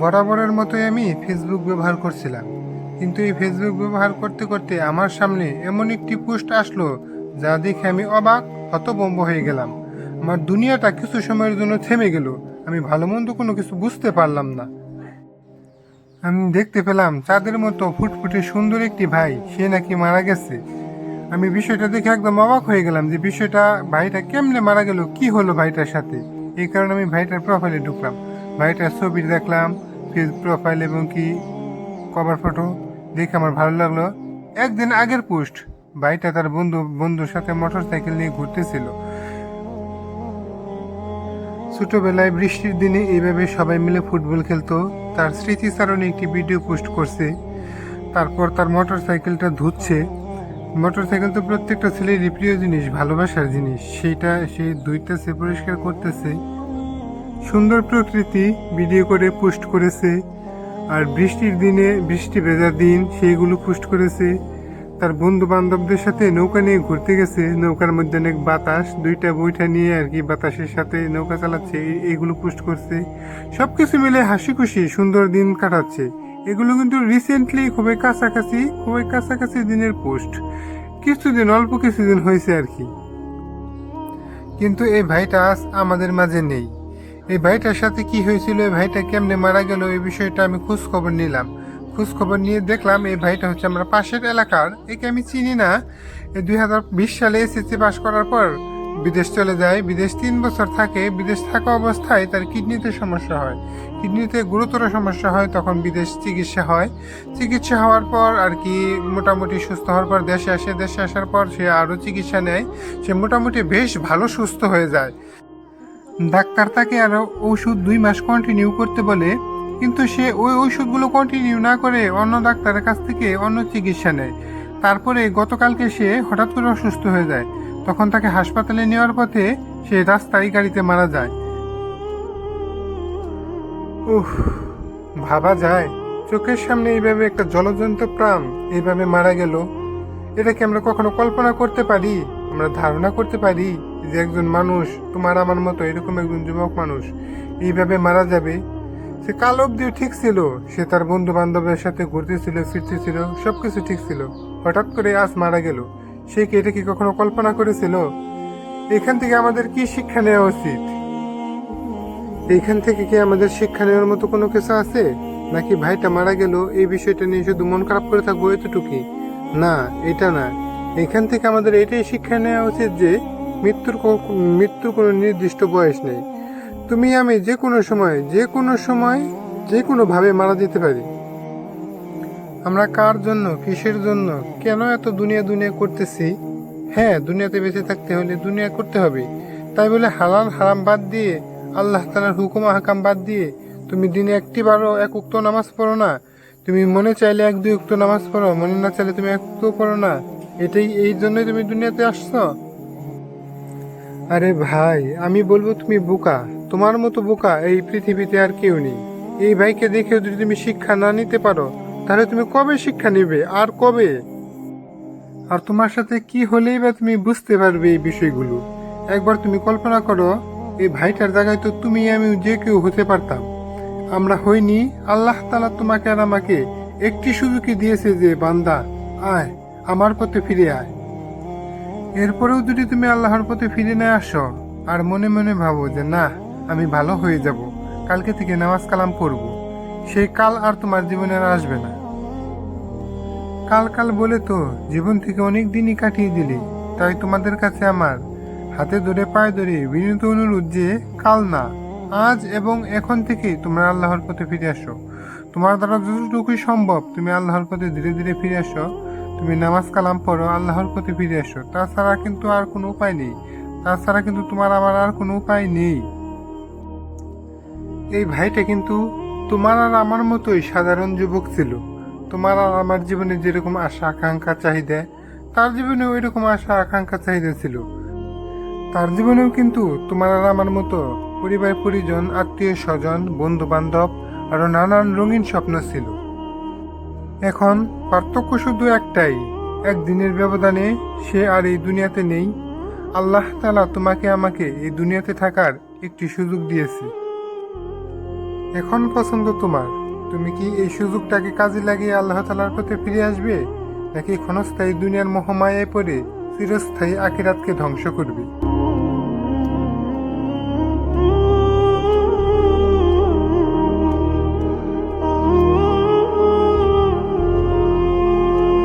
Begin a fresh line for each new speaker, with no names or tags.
বরাবরের মতোই আমি ফেসবুক ব্যবহার করছিলাম। কিন্তু এই ফেসবুক ব্যবহার করতে করতে আমার সামনে এমন একটি পোস্ট আসলো যা দেখে আমি অবাক হতবম্ব হয়ে গেলাম। আমার দুনিয়াটা কিছু সময়ের জন্য থেমে গেল। আমি ভালো মন্দ কোনো কিছু বুঝতে পারলাম না। আমি দেখতে পেলাম চাঁদের মতো ফুটফুটে সুন্দর একটি ভাই, সে নাকি মারা গেছে। আমি বিষয়টা দেখে একদম অবাক হয়ে গেলাম যে বিষয়টা, ভাইটা কেমনে মারা গেল, কি হলো ভাইটার সাথে? এই কারণে আমি ভাইটার প্রোফাইলে ঢুকলাম। ভাইটার ছবি দেখলাম, ফেস প্রোফাইল এবং কি কভার ফটো দেখে আমার ভালো লাগল। একদিন আগের পোস্ট ভাইটা তার বন্ধু, বন্ধুর সাথে মোটর সাইকেল নিয়ে ঘুরতেছিল। ছোটবেলায় বৃষ্টির দিনে এইভাবে সবাই মিলে ফুটবল খেলতো। তার স্মৃতিচারণে একটি ভিডিও পোস্ট করছে। তারপর তার মোটর সাইকেলটা ধুচ্ছে। মোটর সাইকেল তো প্রত্যেকটা ছেলেরই প্রিয় জিনিস, ভালোবাসার জিনিস। সেইটা সে ধুইতেছে পরিষ্কার করতেছে। সুন্দর প্রকৃতি ভিডিও করে পোস্ট করেছে। আর বৃষ্টির দিনে, বৃষ্টি ভেজা দিন, সেইগুলো পোস্ট করেছে। তার বন্ধু বান্ধবদের সাথে নৌকা নিয়ে ঘুরতে গেছে। নৌকার মধ্যে অনেক বাতাস, দুইটা বইটা নিয়ে আর কি বাতাসের সাথে নৌকা চালাচ্ছে এই- এইগুলো পোস্ট করছে। সব কিছু মিলে হাসি খুশি সুন্দর দিন কাটাচ্ছে। এগুলো কিন্তু রিসেন্টলি খুবই কাছাকাছি খুবই কাছাকাছি দিনের পোস্ট কিছুদিন, অল্প কিছুদিন হয়েছে আর কি। কিন্তু এই ভাইটা আজ আমাদের মাঝে নেই। এই ভাইটার সাথে কি হয়েছিল, এই ভাইটা কেমনে মারা গেল, এই বিষয়টা আমি খোঁজ খবর নিলাম। খোঁজ খবর নিয়ে দেখলাম এই ভাইটা হচ্ছে আমরা পাশের এলাকার, একে আমি চিনি না। দুই হাজার বিশ সালে এসএসসি পাশ করার পর বিদেশ চলে যায়, বিদেশ তিন বছর থাকে, বিদেশ থাকা অবস্থায় তার কিডনিতে সমস্যা হয়। কিডনিতে গুরুতর সমস্যা হয়, তখন বিদেশ চিকিৎসা হয়। চিকিৎসা হওয়ার পর আর কি মোটামুটি সুস্থ হওয়ার পর দেশে আসে, দেশে আসার পর সে আরও চিকিৎসা নেয়। সে মোটামুটি বেশ ভালো সুস্থ হয়ে যায়। ডাক্তার তাকে আরও ওষুধ দুই মাস কন্টিনিউ করতে বলে, কিন্তু সে ওই ওষুধগুলো কন্টিনিউ না করে অন্য ডাক্তারের কাছ থেকে অন্য চিকিৎসা নেয়। তারপরে গতকালকে সে হঠাৎ করে অসুস্থ হয়ে যায়। তখন তাকে হাসপাতালে নেওয়ার পথে সে রাস্তায় গাড়িতে মারা যায়। উফ, ভাবা যায়। চোখের সামনে এইভাবে একটা জলজন্ত প্রাণ এইভাবে মারা গেল। এটা কি আমরা কখনো কল্পনা করতে পারি? আমরা ধারণা করতে পারি যে একজন মানুষ, তোমার আমার মতো এরকম একজন যুবক মানুষ, এইভাবে মারা যাবে। সে কাল অব্দিও ঠিক ছিল। সে তার বন্ধু বান্ধবের সাথে ঘুরতেছিল, ফিরতেছিল, সবকিছু ঠিক ছিল। হঠাৎ করে আজ মারা গেল। সে কি এটা কি কখনো কল্পনা করেছিল? এখান থেকে আমাদের কি শিক্ষা নেওয়া উচিত? এইখান থেকে কি আমাদের শিক্ষা নেওয়ার মতো কোনো কিছু আছে? নাকি ভাইটা মারা গেল, এই বিষয়টা নিয়ে শুধু মন খারাপ করে থাকব এতটুকুই না, এটা না। এখান থেকে আমাদের এটাই শিক্ষা নেওয়া উচিত যে মৃত্যুর মৃত্যুর কোনো নির্দিষ্ট বয়স নেই। তুমি আমি যে কোনো সময়, যে কোনো সময়, যে কোনোভাবে মারা যেতে পারি। আমরা কার জন্য, কিসের জন্য, কেন এত দুনিয়া দুনিয়া করতেছি? হ্যাঁ দুনিয়াতে বেঁচে থাকতে হলে দুনিয়া করতে হবে। তাই বলে হালাল হারাম বাদ দিয়ে, আল্লাহ তালার হুকুম হাকাম বাদ দিয়ে, তুমি দিনে একটি বারো এক উক্ত নামাজ পড়ো না। তুমি মনে চাইলে এক দুই উক্ত নামাজ পড়ো, মনে না চাইলে তুমি এক উক্ত পড়ো না। এটাই এই জন্যই তুমি দুনিয়াতে আসছো। আরে ভাই, আমি বলব তুমি বোকা, তোমার মতো বোকা এই পৃথিবীতে আর কেউ নেই। এই ভাইকে দেখেও যদি তুমি শিক্ষা না নিতে পারো তাহলে তুমি কবে শিক্ষা নেবে? আর কবে? আর তোমার সাথে কি হলেই বা তুমি বুঝতে পারবে এই বিষয়গুলো? একবার তুমি কল্পনা করো, এই ভাইটার জায়গায় তো তুমি আমি যে কেউ হতে পারতাম। আমরা হইনি, আল্লাহ তালা তোমাকে আর আমাকে একটি সুযোগই দিয়েছে যে, বান্দা, আয়, আমার পথে ফিরে আয়। এরপরেও যদি তুমি আল্লাহর পথে ফিরে না আসো, আর মনে মনে ভাবো যে, না, আমি ভালো হয়ে যাব। কালকে থেকে নামাজ কালাম পড়ব। সেই কাল আর তোমার জীবনে আসবে না। কাল কাল বলে তো, জীবন থেকে অনেক দিনই কাটিয়ে দিলে। তাই তোমাদের কাছে আমার হাতে ধরে, পায়ে ধরে বিনীত অনুরোধ যে, কাল না, আজ এবং এখন থেকে তোমরা আল্লাহর পথে ফিরে আসো। তোমার দ্বারা যতটুকুই সম্ভব তুমি আল্লাহর পথে ধীরে ধীরে ফিরে আসো। তুমি নামাজ কালাম পড়ো, আল্লাহর পথে ফিরে আসো। তাছাড়া কিন্তু আর কোনো উপায় নেই। তাছাড়া কিন্তু তোমার আমার আর কোনো উপায় নেই। এই ভাইটা কিন্তু তোমার আর আমার মতোই সাধারণ যুবক ছিল। তোমার আর আমার জীবনে যেরকম আশা, আকাঙ্ক্ষা, চাহিদা, তার জীবনে ওই রকম আশা, আকাঙ্ক্ষা, চাহিদা ছিল। তার জীবনেও কিন্তু তোমার আর আমার মতো পরিবার, পরিজন, আত্মীয়, স্বজন বন্ধু বান্ধব আরও নানান রঙিন স্বপ্ন ছিল। এখন পার্থক্য শুধু একটাই, একদিনের ব্যবধানে সে আর এই দুনিয়াতে নেই। আল্লাহ তালা তোমাকে, আমাকে এই দুনিয়াতে থাকার একটি সুযোগ দিয়েছে। এখন পছন্দ তোমার। তুমি কি এই সুযোগটাকে কাজে লাগিয়ে আল্লাহ তালার পথে ফিরে আসবে? নাকি ক্ষণস্থায়ী দুনিয়ার মহামায়ায় পড়ে চিরস্থায়ী আকিরাতকে ধ্বংস করবে?